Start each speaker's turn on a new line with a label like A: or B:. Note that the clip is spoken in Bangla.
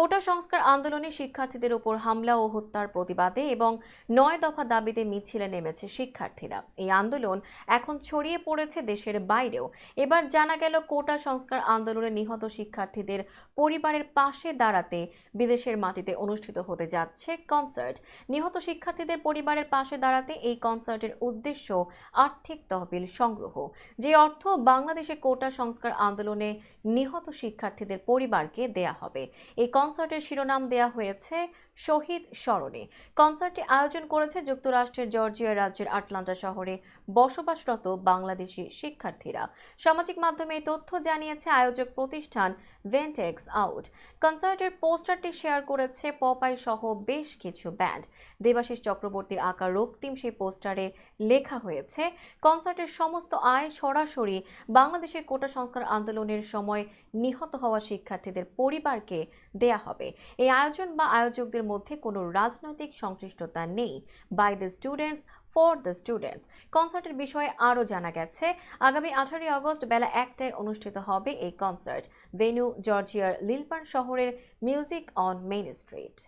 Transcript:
A: কোটা সংস্কার আন্দোলনে শিক্ষার্থীদের উপর হামলা ও হত্যার প্রতিবাদে এবং নয় দফা দাবিতে মিছিলে নেমেছে শিক্ষার্থীরা। এই আন্দোলন এখন ছড়িয়ে পড়েছে দেশের বাইরেও। এবার জানা গেল, কোটা সংস্কার আন্দোলনে নিহত শিক্ষার্থীদের পরিবারের পাশে দাঁড়াতে বিদেশের মাটিতে অনুষ্ঠিত হতে যাচ্ছে কনসার্ট। নিহত শিক্ষার্থীদের পরিবারের পাশে দাঁড়াতে এই কনসার্টের উদ্দেশ্য আর্থিক তহবিল সংগ্রহ। যে অর্থ বাংলাদেশে কোটা সংস্কার আন্দোলনে নিহত শিক্ষার্থীদের পরিবারকে দেয়া হবে। এই কনসার্টের শিরোনাম দেয়া হয়েছে শহীদ স্মরণে। কনসার্টটি আয়োজন করেছে যুক্তরাষ্ট্রের, জর্জিয়া রাজ্যের আটলান্টা শহরে বসবাসরত বাংলাদেশি শিক্ষার্থীরা। সামাজিক মাধ্যমে তথ্য জানিয়েছে আয়োজক প্রতিষ্ঠান ভেন্টেক্স আউট কনসার্টের পোস্টারটি শেয়ার করেছে পপাই সহ বেশ কিছু ব্যান্ড। দেবাশিস চক্রবর্তীর আঁকা রক্তিম সেই পোস্টারে লেখা হয়েছে, কনসার্টের সমস্ত আয় সরাসরি বাংলাদেশের কোটা সংস্কার আন্দোলনের সময় নিহত হওয়া শিক্ষার্থীদের পরিবারকে দেয়া হবে। এই আয়োজন বা আয়োজকদের মধ্যে কোনো রাজনৈতিক সংশ্লিষ্টতা নেই। By the students for the students কনসার্টের বিষয়ে আরও জানা গেছে, আগামী আঠারোই আগস্ট বেলা একটায় অনুষ্ঠিত হবে এই কনসার্ট। ভেনু জর্জিয়ার লিলপান শহরের মিউজিক অন মেইন স্ট্রিট